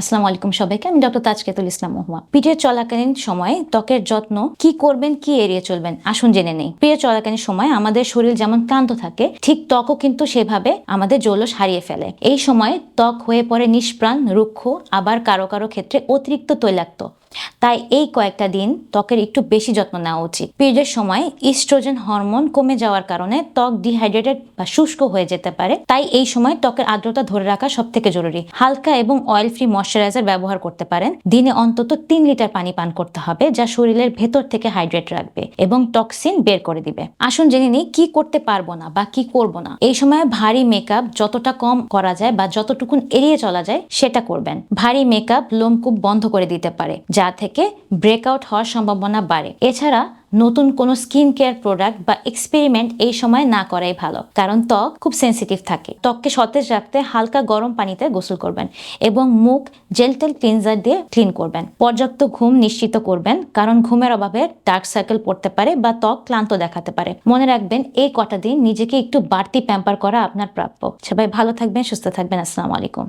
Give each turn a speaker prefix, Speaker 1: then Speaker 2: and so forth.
Speaker 1: আসসালামু আলাইকুম সবাইকে, আমি ডক্টর তাজকেতুল ইসলাম মহুয়া। পিরিয়ড চলাকালীন সময়ে ত্বকের যত্ন কি করবেন, কি এড়িয়ে চলবেন, আসুন জেনে নেই। পিরিয়ড চলাকালীন সময় আমাদের শরীর যেমন ক্লান্ত থাকে, ঠিক ত্বকও কিন্তু সেভাবে আমাদের জৌলস হারিয়ে ফেলে। এই সময় ত্বক হয়ে পড়ে নিষ্প্রাণ, রুক্ষ, আবার কারও কারও ক্ষেত্রে অতিরিক্ত তৈলাক্ত। তাই এই কয়েকটা দিন ত্বকের একটু বেশি যত্ন নেওয়া উচিত। পিরিয়ডের সময় ইস্ট্রোজেন হরমোন কমে যাওয়ার কারণে ত্বক ডিহাইড্রেটেড বা শুষ্ক হয়ে যেতে পারে। তাই এই সময় ত্বকের আর্দ্রতা ধরে রাখা সব থেকে জরুরি। হালকা এবং অয়েল ফ্রি ময়শ্চারাইজার ব্যবহার করতে পারেন। দিনে অন্তত তিন লিটার পানি পান করতে হবে, যা শরীরের ভেতর থেকে হাইড্রেট রাখবে এবং টক্সিন বের করে দিবে। আসুন জেনে নিই, কি করতে পারব না বা কি করব না। এই সময় ভারী মেকআপ যতটা কম করা যায় বা যতটুকুন এড়িয়ে চলা যায়, সেটা করবেন। ভারী মেকআপ লোমকূপ বন্ধ করে দিতে পারে, যা থেকে ব্রেকআউট হওয়ার সম্ভাবনা বাড়ে। এছাড়া নতুন কোনো স্কিন কেয়ার প্রোডাক্ট বা এক্সপেরিমেন্ট এই সময় না করাই ভালো। কারণ ত্বক খুব সেন্সিটিভ থাকে। ত্বককে সতেজ রাখতে হালকা গরম পানিতে গোসল করবেন এবং মুখ জেলটেল ক্লিনজার দিয়ে ক্লিন করবেন। পর্যাপ্ত ঘুম নিশ্চিত করবেন, কারণ ঘুমের অভাবে ডার্ক সার্কেল পড়তে পারে বা ত্বক ক্লান্ত দেখাতে পারে। মনে রাখবেন, এই কটা দিন নিজেকে একটু বাড়তি প্যাম্পার করা আপনার প্রাপ্য। সবাই ভালো থাকবেন, সুস্থ থাকবেন। আসসালামু আলাইকুম।